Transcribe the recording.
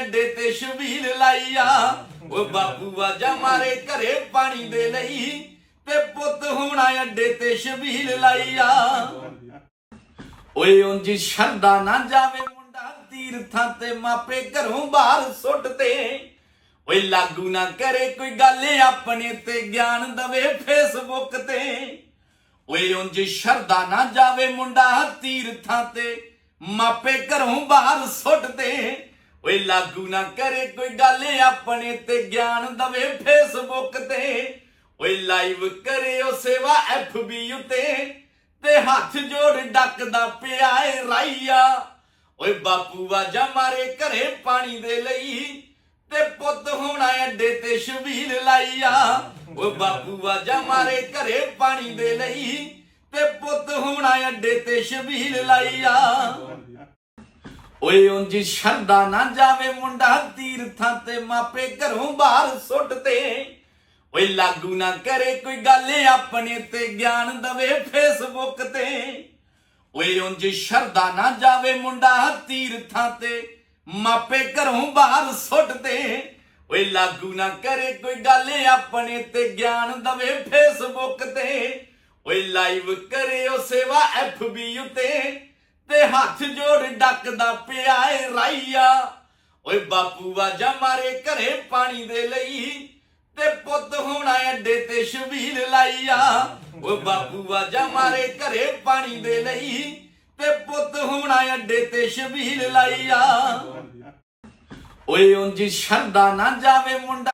ਅੱਡੇ ਤੇ ਸ਼ਬੀਲ ਲਾਈਆ। ਓ ਬਾਪੂ ਵਾਜਾ ਮਾਰੇ ਘਰੇ ਪਾਣੀ ਦੇ ਲਈ। ਤੇ ਪੁੱਤ ਹੋਣਾ ਅੱਡੇ ਤੇ ਸ਼ਬੀਲ ਲਾਈਆ। ਓਏ ਉਂਝ ਸ਼ਰਦਾ ਨਾ ਜਾਵੇ ਮੁੰਡਾ, ਤੀਰਥਾਂ ਤੇ ਮਾਪੇ ਘਰੋਂ ਬਾਹਰ ਸੁੱਟ ਤੇ ਓਏ ਲਾਗੂ ਨਾ ਕਰੇ ਕੋਈ ਗੱਲ ਆਪਣੇ ਤੇ ਗਿਆਨ ਦਵੇ ਫੇਸਬੁੱਕ ਤੇ। ਓਏ ਉਂਝ ਸ਼ਰਦਾ ਨਾ ਜਾਵੇ ਮੁੰਡਾ, ਤੀਰਥਾਂ ਤੇ ਮਾਪੇ ਘਰੋਂ ਬਾਹਰ ਸੁੱਟ ਤੇ ਓਏ ਲਾਗੂ ਨਾ ਕਰੇ ਕੋਈ ਗੱਲ ਆਪਣੇ ਤੇ ਗਿਆਨ ਦਵੇ ਫੇਸਬੁੱਕ ਤੇ। ਓਏ ਲਾਈਵ ਕਰੇ ਉਹ ਸੇਵਾ ਐਫਬੀ ਉਤੇ। ਤੇ ਹੱਥ ਜੋੜ ਡੱਕਦਾ ਪਿਆ ਏ ਰਾਈਆ। ਓਏ ਬਾਪੂ ਵਾਜਾ ਮਾਰੇ ਘਰੇ ਪਾਣੀ ਦੇ ਲਈ। ਤੇ ਪੁੱਤ ਹੋਣਾ ਅੱਡੇ ਤੇ ਸ਼ਬੀਲ ਲਾਈਆ। ਓ ਬਾਪੂ ਵਾਜਾ ਮਾਰੇ ਘਰੇ ਪਾਣੀ ਦੇ ਲਈ। ਤੇ ਪੁੱਤ ਹੋਣਾ ਅੱਡੇ ਤੇ ਸ਼ਬੀਲ ਲਾਈਆ। ਓਏ ਉਂਝ ਸ਼ਰਦਾ ਨਾ ਜਾਵੇ ਮੁੰਡਾ ਤੀਰਥਾਂ ਤੇ ਮਾਪੇ ਘਰੋਂ ਬਾਹਰ ਸੁੱਟ ਤੇ। ਓਏ ਲਾਗੂ ਨਾ ਕਰੇ ਕੋਈ ਗੱਲ ਆਪਣੇ ਤੇ, ਗਿਆਨ ਦਵੇ ਫੇਸਬੁੱਕ ਤੇ। ਓਏ ਉਂਝ ਸ਼ਰਦਾ ਨਾ ਜਾਵੇ ਮੁੰਡਾ ਤੀਰਥਾਂ ਤੇ, ਮਾਪੇ ਘਰੋਂ ਬਾਹਰ ਸੁੱਟ ਤੇ। ਓਏ ਲਾਗੂ ਨਾ ਕਰੇ ਕੋਈ ਗੱਲ ਆਪਣੇ ਤੇ, ਗਿਆਨ ਦਵੇ ਫੇਸਬੁੱਕ ਤੇ। ਓਏ ਲਾਈਵ ਕਰੇ ਉਹ ਸੇਵਾ ਐਫਬੀ ਉਤੇ ਤੇ ਹੱਥ ਜੋੜ ਡੱਕਦਾ ਪਿਆ ਏ ਰਾਈਆ। ਓਏ ਬਾਪੂ ਵਾਜਾ ਮਾਰੇ ਘਰੇ ਪਾਣੀ ਦੇ ਲਈ। ਤੇ ਪੁੱਤ ਹੋਣਾ ਅੱਡੇ ਤੇ ਸ਼ਬੀਲ ਲਾਈਆ। ਓ ਬਾਪੂ ਵਾਜਾ ਮਾਰੇ ਘਰੇ ਪਾਣੀ ਦੇ ਲਈ। ਤੇ ਪੁੱਤ ਹੋਣਾ ਅੱਡੇ ਤੇ ਸ਼ਬੀਲ ਲਾਈਆ। ਓਏ ਉਂਝ ਸ਼ਰਦਾ ਨਾ ਜਾਵੇ ਮੁੰਡਾ।